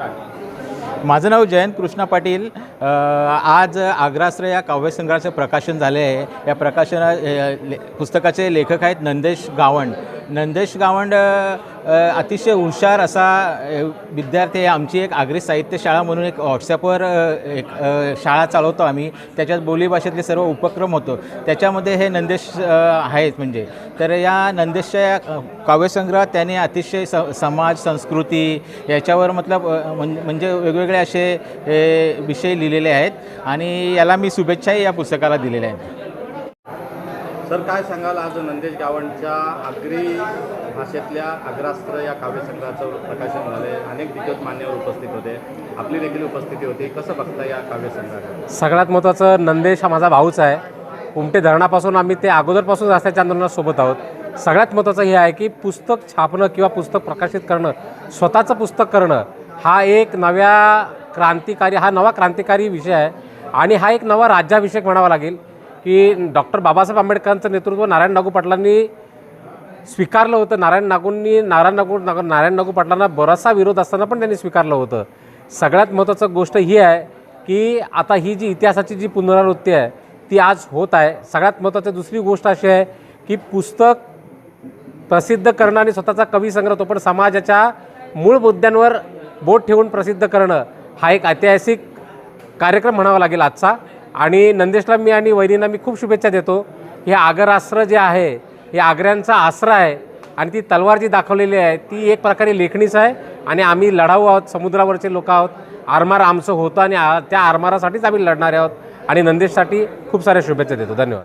माझं नाव जयंत कृष्णा पाटील. आज आग्रास्त्र या काव्यसंग्रहाचं प्रकाशन झाले आहे या प्रकाशना ले पुस्तकाचे लेखक आहेत नंदेश गावंड. नंदेश गावंड अतिशय हुशार असा विद्यार्थी आहे. आमची एक आग्री साहित्य शाळा म्हणून एक व्हॉट्सॲपवर एक शाळा चालवतो आम्ही. त्याच्यात बोलीभाषेतले सर्व उपक्रम होतो. त्याच्यामध्ये हे नंदेश आहेत म्हणजे. तर या नंदेशच्या या काव्यसंग्रहात त्याने अतिशय स समाज संस्कृती याच्यावर मतलब म्हणजे वेगवेगळे असे विषय लिहिलेले आहेत. आणि याला मी शुभेच्छाही या पुस्तकाला दिलेल्या आहेत. सर काय सांगाल आज नंदेश गावंडच्या आगरी भाषेतल्या अग्रास्त्र या काव्यसंग्रहाचं प्रकाशन झाले अनेक दिग्गज मान्यवर उपस्थित होते. आपली देखील उपस्थिती होती. कसं बघता या काव्यसंग्रहाकडे? सगळ्यात महत्त्वाचं नंदेश हा माझा भाऊच आहे. उमटे धरणापासून आम्ही ते अगोदरपासून रस्त्याच्या आंदोलनासोबत आहोत. सगळ्यात महत्त्वाचं हे आहे की पुस्तक छापणं किंवा पुस्तक प्रकाशित करणं स्वतःचं पुस्तक करणं हा एक नव्या क्रांतिकारी हा नवा क्रांतिकारी विषय आहे. आणि हा एक नवा राज्याभिषेक म्हणावा लागेल. की डॉक्टर बाबासाहेब आंबेडकरांचं नेतृत्व नारायण नागू पाटलांनी स्वीकारलं होतं. नारायण नागूंनी नारायण नागू नाग- नारायण नागू पाटलांना बराचसा विरोध असताना पण त्यांनी स्वीकारलं होतं. सगळ्यात महत्त्वाचं गोष्ट ही आहे की आता ही जी इतिहासाची जी पुनरावृत्ती आहे ती आज होत आहे. सगळ्यात महत्त्वाची दुसरी गोष्ट अशी आहे की पुस्तक प्रसिद्ध करणं आणि स्वतःचा कवी संग्रह तो पण समाजाच्या मूळ मुद्द्यांवर बोट ठेवून प्रसिद्ध करणं हा एक ऐतिहासिक कार्यक्रम म्हणावा लागेल आजचा. आणि नंदेशला मी आणि वहिनींना मी खूप शुभेच्छा देतो. हे आगरास्त्र जे आहे हे आग्र्यांचा आसरा आहे आणि ती तलवार जी दाखवलेली आहे ती एक प्रकारे लेखणीच आहे आणि आम्ही लढाऊ आहोत समुद्रावरचे लोक आहोत. आरमार आमचं होतं आणि त्या आरमारासाठीच आम्ही लढणारे आहोत. आणि नंदेशसाठी खूप साऱ्या शुभेच्छा देतो. धन्यवाद.